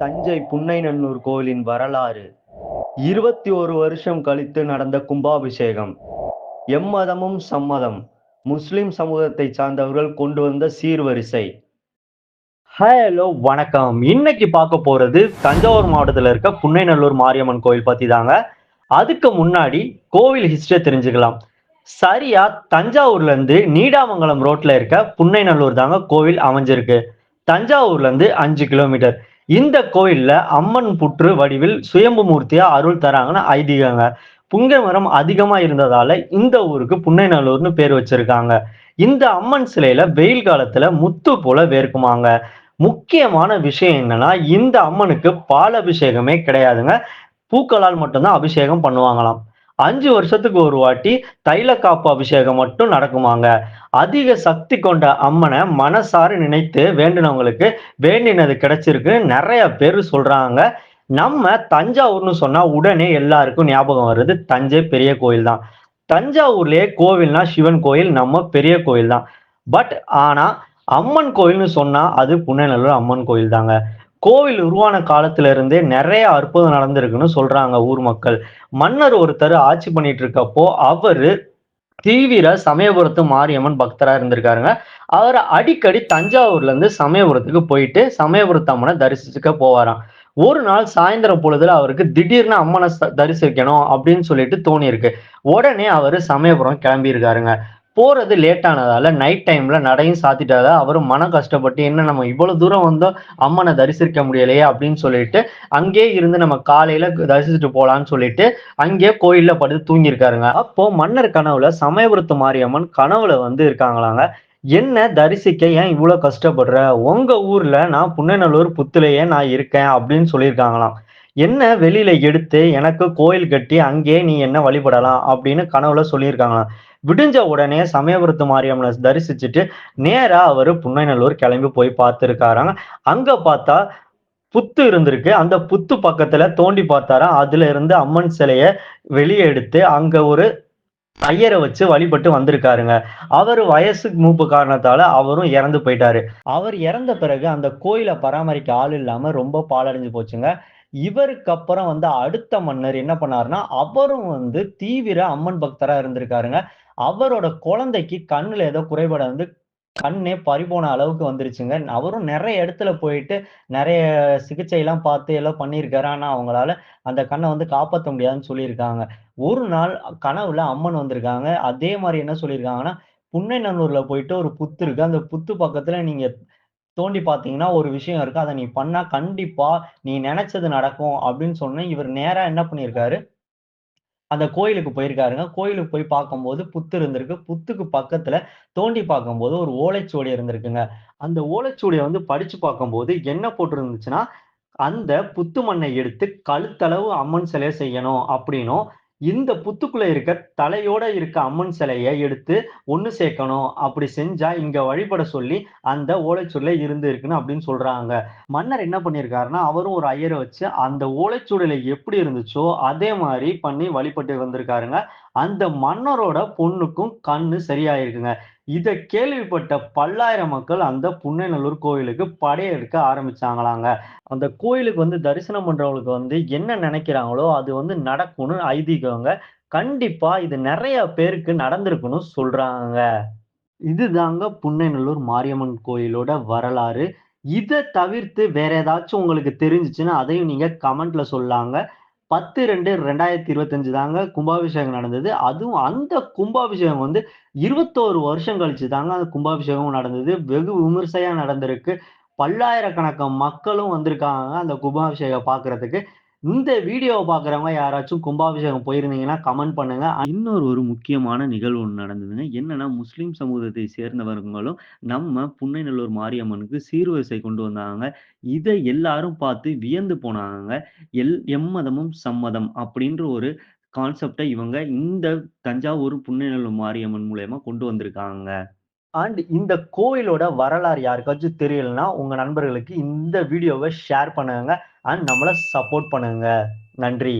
தஞ்சை புன்னைநல்லூர் கோவிலின் வரலாறு. இருபத்தி ஒரு வருஷம் கழித்து நடந்த கும்பாபிஷேகம். எம்மதமும் சம்மதம். முஸ்லிம் சமூகத்தை சார்ந்தவர்கள் கொண்டு வந்த சீர்வரிசை. ஹலோ வணக்கம். இன்னைக்கு பார்க்க போறது தஞ்சாவூர் மாவட்டத்தில் இருக்க புன்னைநல்லூர் மாரியம்மன் கோவில் பத்தி தாங்க. அதுக்கு முன்னாடி கோவில் ஹிஸ்டரியை தெரிஞ்சுக்கலாம். சரியா தஞ்சாவூர்ல இருந்து நீடாமங்கலம் ரோட்ல இருக்க புன்னைநல்லூர் தாங்க கோவில் அமைஞ்சிருக்கு. தஞ்சாவூர்ல இருந்து அஞ்சு கிலோமீட்டர் இந்த கோயில்ல அம்மன் புற்று வடிவில் சுயம்பு மூர்த்தியா அருள் தராங்கன்னு ஐதீகங்க. புங்கை மரம் அதிகமா இருந்ததால இந்த ஊருக்கு புன்னைநல்லூர்னு பேர் வச்சிருக்காங்க. இந்த அம்மன் சிலையில வெயில் காலத்துல முத்து போல வேர்க்குமாங்க. முக்கியமான விஷயம் என்னன்னா இந்த அம்மனுக்கு பால் அபிஷேகமே கிடையாதுங்க. பூக்களால் மட்டும்தான் அபிஷேகம் பண்ணுவாங்களாம். அஞ்சு வருஷத்துக்கு ஒரு வாட்டி தைல காப்பு அபிஷேகம் மட்டும் நடக்குமாங்க. அதிக சக்தி கொண்ட அம்மனை மனசார நினைத்து வேண்டினவங்களுக்கு வேண்டினது கிடைச்சிருக்கு. நிறைய பேர் சொல்றாங்க. நம்ம தஞ்சாவூர்னு சொன்னா உடனே எல்லாருக்கும் ஞாபகம் வருது. தஞ்சை பெரிய கோயில் தான். தஞ்சாவூர்லயே கோவில்னா சிவன் கோயில் நம்ம பெரிய கோயில் தான். பட் ஆனா அம்மன் கோயில்னு சொன்னா அது புன்னநல்லூர் அம்மன் கோயில் தாங்க கோவில் உருவான காலத்துல இருந்தே நிறைய அற்புதம் நடந்திருக்குன்னு சொல்றாங்க ஊர் மக்கள். மன்னர் ஒருத்தர் ஆட்சி பண்ணிட்டு இருக்கப்போ அவரு தீவிர சமயபுரத்து மாரியம்மன் பக்தரா இருந்திருக்காருங்க. அவர் அடிக்கடி தஞ்சாவூர்ல இருந்து சமயபுரத்துக்கு போயிட்டு சமயபுரத்து அம்மனை தரிசிச்சுக்க போவாராம். ஒரு நாள் சாயந்தரம் பொழுதுல அவருக்கு திடீர்னு அம்மனை தரிசிக்கணும் அப்படின்னு சொல்லிட்டு தோணியிருக்கு. உடனே அவர் சமயபுரம் கிளம்பி இருக்காருங்க போகிறது லேட் ஆனதால நைட் டைமில் நடையும் சாத்திட்டாத அவரும் மன கஷ்டப்பட்டு என்ன நம்ம இவ்வளோ தூரம் வந்தோம் அம்மனை தரிசிக்க முடியலையே அப்படின்னு சொல்லிட்டு அங்கேயே இருந்து நம்ம காலையில் தரிசிச்சுட்டு போகலான்னு சொல்லிட்டு அங்கேயே கோயிலில் படுத்து தூங்கியிருக்காருங்க. அப்போது மன்னர் கனவுல சமயபுரத்து மாரியம்மன் கனவுல வந்து இருக்காங்களாங்க. என்ன தரிசிக்க ஏன் இவ்வளோ கஷ்டப்படுற? உங்கள் ஊரில் நான் புன்னநல்லூர் புத்துலையே நான் இருக்கேன் அப்படின்னு சொல்லியிருக்காங்களாம். என்ன வெளியில எடுத்து எனக்கு கோயில் கட்டி அங்கேயே நீ என்ன வழிபடலாம் அப்படின்னு கனவுல சொல்லியிருக்காங்களாம். விடிஞ்ச உடனே சமயபுரத்து மாரியம்மனை தரிசிச்சுட்டு நேரா அவரு புன்னைநல்லூர் கிளம்பி போய் பார்த்துருக்காராங்க அங்க பார்த்தா புத்து இருந்திருக்கு. அந்த புத்து பக்கத்துல தோண்டி பார்த்தாரா அதுல இருந்து அம்மன் சிலைய வெளியே எடுத்து அங்க ஒரு ஐயரை வச்சு வழிபட்டு வந்திருக்காருங்க. அவர் வயசு மூப்பு காரணத்தால அவரும் இறந்து போயிட்டாரு. அவர் இறந்த பிறகு அந்த கோயிலை பராமரிக்க ஆள் இல்லாம ரொம்ப பாலடைஞ்சு போச்சுங்க. இவருக்கு அப்புறம் வந்து அடுத்த மன்னர் என்ன பண்ணாருன்னா அவரும் வந்து தீவிர அம்மன் பக்தரா இருந்திருக்காருங்க. அவரோட குழந்தைக்கு கண்ணுல ஏதோ குறைபாடு வந்து கண்ணே பறிபோன அளவுக்கு வந்துருச்சுங்க. அவரும் நிறைய இடத்துல போயிட்டு நிறைய சிகிச்சை எல்லாம் பார்த்து எல்லாம் பண்ணியிருக்காரு. ஆனா அவங்களால அந்த கண்ணை வந்து காப்பாற்ற முடியாதுன்னு சொல்லியிருக்காங்க. ஒரு நாள் கனவுல அம்மன் வந்திருக்காங்க. அதே மாதிரி என்ன சொல்லியிருக்காங்கன்னா புன்னைநல்லூர்ல போயிட்டு ஒரு புத்து இருக்கு. அந்த புத்து பக்கத்துல நீங்க தோண்டி பார்த்தீங்கன்னா ஒரு விஷயம் இருக்கு. அதை நீ பண்ணா கண்டிப்பா நீ நினைச்சது நடக்கும் அப்படின்னு சொன்ன இவர் நேரா என்ன பண்ணியிருக்காரு? அந்த கோயிலுக்கு போயிருக்காருங்க. கோயிலுக்கு போய் பார்க்கும்போது புத்து இருந்திருக்கு. புத்துக்கு பக்கத்துல தோண்டி பார்க்கும்போது ஒரு ஓலைச்சுவடி இருந்திருக்குங்க. அந்த ஓலைச்சுவடியை வந்து படிச்சு பார்க்கும்போது என்ன போட்டிருந்துச்சுன்னா அந்த புத்து மண்ணை எடுத்து கழுத்தளவு அம்மன் சிலையை செய்யணும் அப்படின்னும் இந்த புத்துக்குள்ள இருக்க தலையோட இருக்க அம்மன் சிலையை எடுத்து ஒன்று சேர்க்கணும். அப்படி செஞ்சா இங்க வழிபட சொல்லி அந்த ஓலைச்சுடல இருந்து இருக்குன்னு அப்படின்னு சொல்றாங்க. மன்னர் என்ன பண்ணியிருக்காருன்னா அவரும் ஒரு ஐயரை வச்சு அந்த ஓலைச்சுடலை எப்படி இருந்துச்சோ அதே மாதிரி பண்ணி வழிபட்டு வந்திருக்காருங்க. அந்த மன்னரோட பொண்ணுக்கும் கண்ணு சரியாயிருக்குங்க. இதை கேள்விப்பட்ட பல்லாயிரம் மக்கள் அந்த புன்னைநல்லூர் கோயிலுக்கு படையெடுக்க ஆரம்பிச்சாங்களாங்க. அந்த கோயிலுக்கு வந்து தரிசனம் பண்றவங்களுக்கு வந்து என்ன நினைக்கிறாங்களோ அது வந்து நடக்கும்னு ஐதீகங்க. கண்டிப்பா இது நிறைய பேருக்கு நடந்திருக்குன்னு சொல்றாங்க. இதுதாங்க புன்னைநல்லூர் மாரியம்மன் கோயிலோட வரலாறு. இதை தவிர்த்து வேற ஏதாச்சும் உங்களுக்கு தெரிஞ்சிச்சுன்னா அதையும் நீங்க கமெண்ட்ல சொல்லாங்க. பத்து ரெண்டு ரெண்டாயிரத்தி இருபத்தஞ்சு தாங்க கும்பாபிஷேகம் நடந்தது. அதுவும் அந்த கும்பாபிஷேகம் வந்து இருபத்தோரு வருஷம் கழிச்சு தாங்க அந்த கும்பாபிஷேகம் நடந்தது. வெகு விமர்சையா நடந்திருக்கு. பல்லாயிரக்கணக்கான மக்களும் வந்திருக்காங்க அந்த கும்பாபிஷேகம் பார்க்கறதுக்கு. இந்த வீடியோவை பார்க்குறவங்க யாராச்சும் கும்பாபிஷேகம் போயிருந்தீங்கன்னா கமெண்ட் பண்ணுங்க. இன்னொரு ஒரு முக்கியமான நிகழ்வு ஒன்று நடந்ததுங்க. என்னன்னா முஸ்லீம் சமூகத்தை சேர்ந்தவர்களும் நம்ம புன்னைநல்லூர் மாரியம்மனுக்கு சீர்வரிசை கொண்டு வந்தாங்க. இதை எல்லாரும் பார்த்து வியந்து போனாங்க. எல் எம்மதமும் சம்மதம் அப்படின்ற ஒரு கான்செப்டை இவங்க இந்த தஞ்சாவூர் புன்னைநல்லூர் மாரியம்மன் மூலயமா கொண்டு வந்திருக்காங்க. அண்ட் இந்த கோயிலோட வரலாறு யாருக்காச்சும் தெரியலனா உங்க நண்பர்களுக்கு இந்த வீடியோவை ஷேர் பண்ணுங்க அண்ட் நம்மளை சப்போர்ட் பண்ணுங்க. நன்றி.